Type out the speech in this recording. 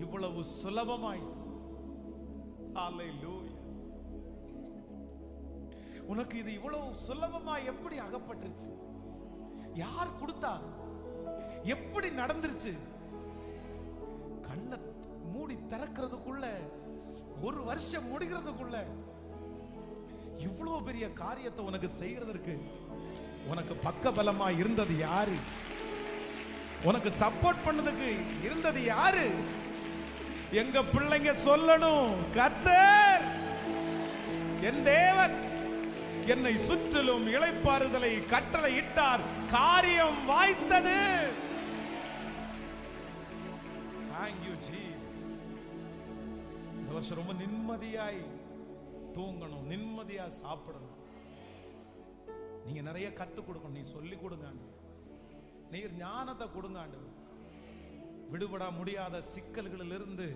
இவ்வளவு சுலபமாய். உனக்கு இது இவ்வளவு சுலபமா எப்படி அகப்பட்டுருச்சு? யார் கொடுத்தா? எப்படி நடந்துருச்சு? கண்ணை மூடி திறக்கிறதுக்குள்ள ஒரு வருஷம் முடிகிறதுக்குள்ள இவ்வளவு பெரிய காரியத்தை உனக்கு செய்யறதற்கு உனக்கு பக்கபலமா இருந்தது யாரு? உனக்கு சப்போர்ட் பண்ணதுக்கு இருந்தது யாரு? எங்க பிள்ளைங்க சொல்லணும் கத்தர் என் தேவன் என்னை சுற்றிலும் இளைப்பாறுதலை கட்டளை இட்டார் காரியம் வாய்த்தது. வருஷம் ரொம்ப நிம்மதியாய் தூங்கணும் நிம்மதியா சாப்பிடணும். நீங்க நிறைய கத்து கொடுக்கணும். நீ சொல்லி கொடுங்க நீர் ஞானத்தை கொடுங்க ஆண்டவரே. விடுபட முடியாத சிக்கல்களிலிருந்து